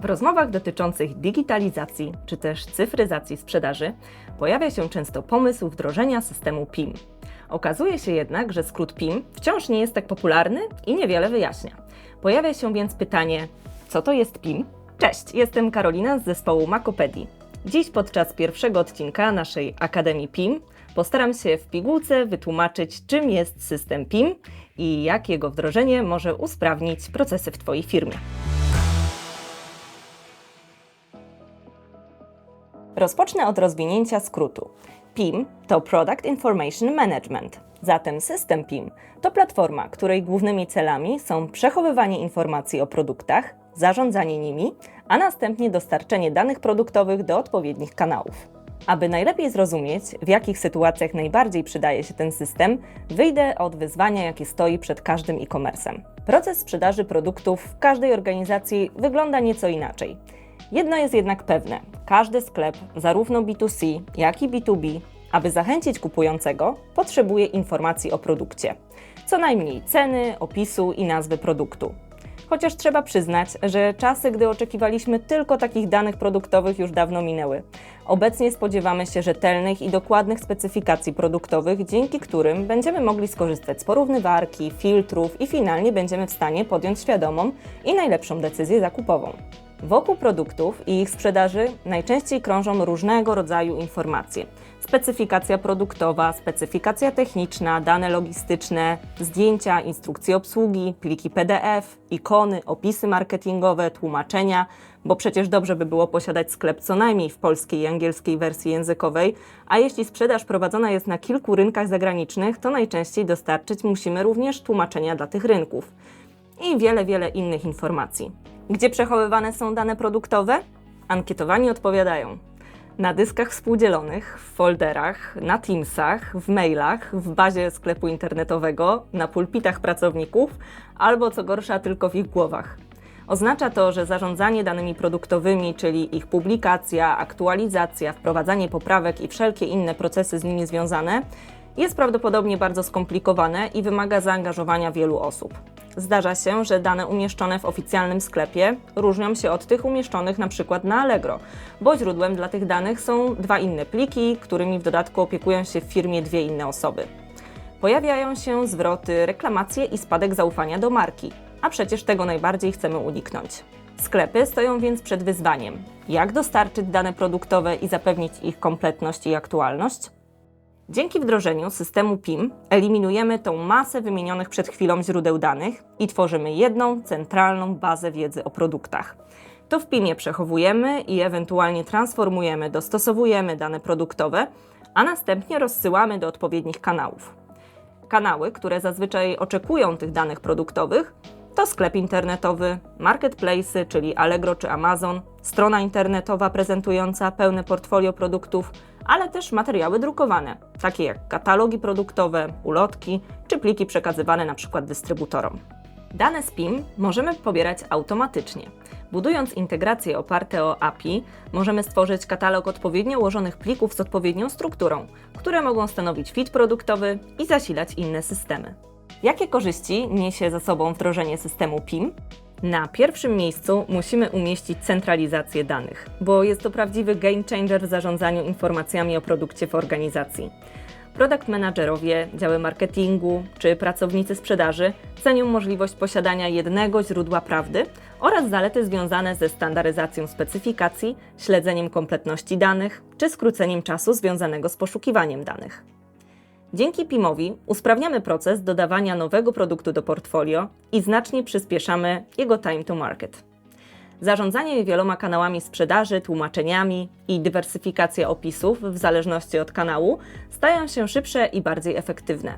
W rozmowach dotyczących digitalizacji czy też cyfryzacji sprzedaży pojawia się często pomysł wdrożenia systemu PIM. Okazuje się jednak, że skrót PIM wciąż nie jest tak popularny i niewiele wyjaśnia. Pojawia się więc pytanie, co to jest PIM? Cześć, jestem Karolina z zespołu Makopedii. Dziś podczas pierwszego odcinka naszej Akademii PIM postaram się w pigułce wytłumaczyć, czym jest system PIM i jak jego wdrożenie może usprawnić procesy w Twojej firmie. Rozpocznę od rozwinięcia skrótu. PIM to Product Information Management. Zatem system PIM to platforma, której głównymi celami są przechowywanie informacji o produktach, zarządzanie nimi, a następnie dostarczenie danych produktowych do odpowiednich kanałów. Aby najlepiej zrozumieć, w jakich sytuacjach najbardziej przydaje się ten system, wyjdę od wyzwania, jakie stoi przed każdym e-commerce'em. Proces sprzedaży produktów w każdej organizacji wygląda nieco inaczej. Jedno jest jednak pewne: każdy sklep, zarówno B2C, jak i B2B, aby zachęcić kupującego, potrzebuje informacji o produkcie. Co najmniej ceny, opisu i nazwy produktu. Chociaż trzeba przyznać, że czasy, gdy oczekiwaliśmy tylko takich danych produktowych, już dawno minęły. Obecnie spodziewamy się rzetelnych i dokładnych specyfikacji produktowych, dzięki którym będziemy mogli skorzystać z porównywarki, filtrów i finalnie będziemy w stanie podjąć świadomą i najlepszą decyzję zakupową. Wokół produktów i ich sprzedaży najczęściej krążą różnego rodzaju informacje. Specyfikacja produktowa, specyfikacja techniczna, dane logistyczne, zdjęcia, instrukcje obsługi, pliki PDF, ikony, opisy marketingowe, tłumaczenia, bo przecież dobrze by było posiadać sklep co najmniej w polskiej i angielskiej wersji językowej, a jeśli sprzedaż prowadzona jest na kilku rynkach zagranicznych, to najczęściej dostarczyć musimy również tłumaczenia dla tych rynków i wiele, wiele innych informacji. Gdzie przechowywane są dane produktowe? Ankietowani odpowiadają. Na dyskach współdzielonych, w folderach, na Teamsach, w mailach, w bazie sklepu internetowego, na pulpitach pracowników albo co gorsza tylko w ich głowach. Oznacza to, że zarządzanie danymi produktowymi, czyli ich publikacja, aktualizacja, wprowadzanie poprawek i wszelkie inne procesy z nimi związane, jest prawdopodobnie bardzo skomplikowane i wymaga zaangażowania wielu osób. Zdarza się, że dane umieszczone w oficjalnym sklepie różnią się od tych umieszczonych na przykład na Allegro, bo źródłem dla tych danych są dwa inne pliki, którymi w dodatku opiekują się w firmie dwie inne osoby. Pojawiają się zwroty, reklamacje i spadek zaufania do marki, a przecież tego najbardziej chcemy uniknąć. Sklepy stoją więc przed wyzwaniem: jak dostarczyć dane produktowe i zapewnić ich kompletność i aktualność? Dzięki wdrożeniu systemu PIM eliminujemy tą masę wymienionych przed chwilą źródeł danych i tworzymy jedną, centralną bazę wiedzy o produktach. To w PIMie przechowujemy i ewentualnie transformujemy, dostosowujemy dane produktowe, a następnie rozsyłamy do odpowiednich kanałów. Kanały, które zazwyczaj oczekują tych danych produktowych, to sklep internetowy, marketplace, czyli Allegro czy Amazon, strona internetowa prezentująca pełne portfolio produktów, ale też materiały drukowane, takie jak katalogi produktowe, ulotki czy pliki przekazywane np. dystrybutorom. Dane z PIM możemy pobierać automatycznie. Budując integracje oparte o API, możemy stworzyć katalog odpowiednio ułożonych plików z odpowiednią strukturą, które mogą stanowić fit produktowy i zasilać inne systemy. Jakie korzyści niesie za sobą wdrożenie systemu PIM? Na pierwszym miejscu musimy umieścić centralizację danych, bo jest to prawdziwy game changer w zarządzaniu informacjami o produkcie w organizacji. Product managerowie, działy marketingu czy pracownicy sprzedaży cenią możliwość posiadania jednego źródła prawdy oraz zalety związane ze standaryzacją specyfikacji, śledzeniem kompletności danych czy skróceniem czasu związanego z poszukiwaniem danych. Dzięki PIM-owi usprawniamy proces dodawania nowego produktu do portfolio i znacznie przyspieszamy jego time to market. Zarządzanie wieloma kanałami sprzedaży, tłumaczeniami i dywersyfikacja opisów w zależności od kanału stają się szybsze i bardziej efektywne.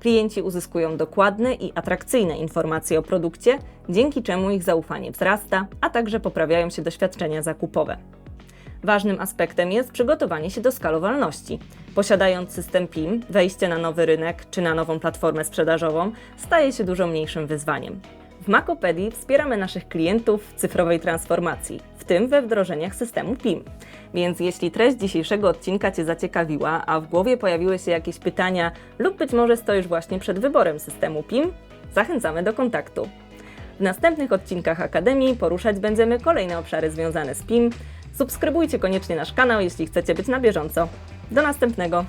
Klienci uzyskują dokładne i atrakcyjne informacje o produkcie, dzięki czemu ich zaufanie wzrasta, a także poprawiają się doświadczenia zakupowe. Ważnym aspektem jest przygotowanie się do skalowalności. Posiadając system PIM, wejście na nowy rynek czy na nową platformę sprzedażową staje się dużo mniejszym wyzwaniem. W Makopedii wspieramy naszych klientów w cyfrowej transformacji, w tym we wdrożeniach systemu PIM. Więc jeśli treść dzisiejszego odcinka Cię zaciekawiła, a w głowie pojawiły się jakieś pytania lub być może stoisz właśnie przed wyborem systemu PIM, zachęcamy do kontaktu. W następnych odcinkach Akademii poruszać będziemy kolejne obszary związane z PIM. Subskrybujcie koniecznie nasz kanał, jeśli chcecie być na bieżąco. Do następnego!